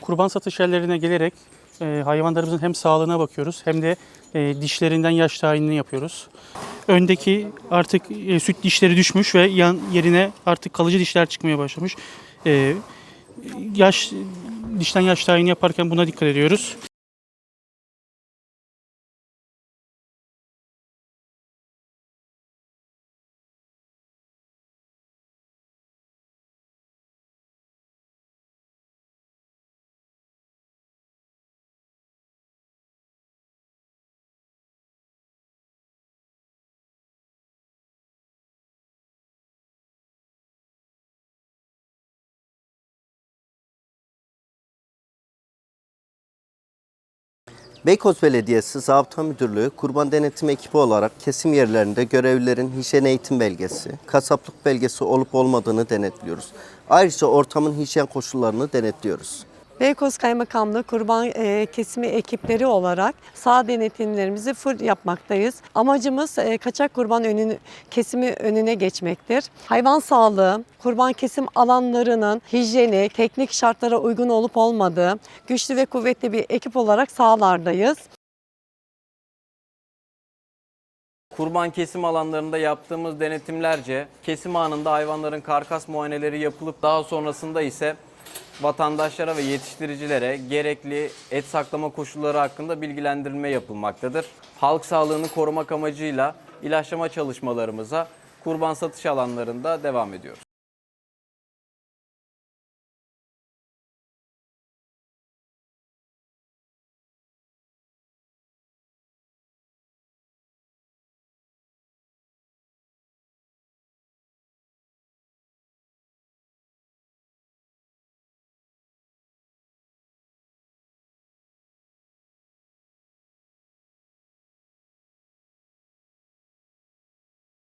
Kurban satış yerlerine gelerek e, hayvanlarımızın hem sağlığına bakıyoruz hem de e, dişlerinden yaş tayinini yapıyoruz. Öndeki artık e, süt dişleri düşmüş ve yan yerine artık kalıcı dişler çıkmaya başlamış. E, yaş dişten yaş tayini yaparken buna dikkat ediyoruz. Beykoz Belediyesi Zabıta Müdürlüğü kurban denetim ekibi olarak kesim yerlerinde görevlilerin hijyen eğitim belgesi, kasaplık belgesi olup olmadığını denetliyoruz. Ayrıca ortamın hijyen koşullarını denetliyoruz. Beykoz Kaymakamlığı kurban e, kesimi ekipleri olarak sağ denetimlerimizi full yapmaktayız. Amacımız e, kaçak kurban önünü, kesimi önüne geçmektir. Hayvan sağlığı, kurban kesim alanlarının hijyeni, teknik şartlara uygun olup olmadığı güçlü ve kuvvetli bir ekip olarak sahalardayız. Kurban kesim alanlarında yaptığımız denetimlerce kesim anında hayvanların karkas muayeneleri yapılıp daha sonrasında ise vatandaşlara ve yetiştiricilere gerekli et saklama koşulları hakkında bilgilendirme yapılmaktadır. Halk sağlığını korumak amacıyla ilaçlama çalışmalarımıza kurban satış alanlarında devam ediyoruz.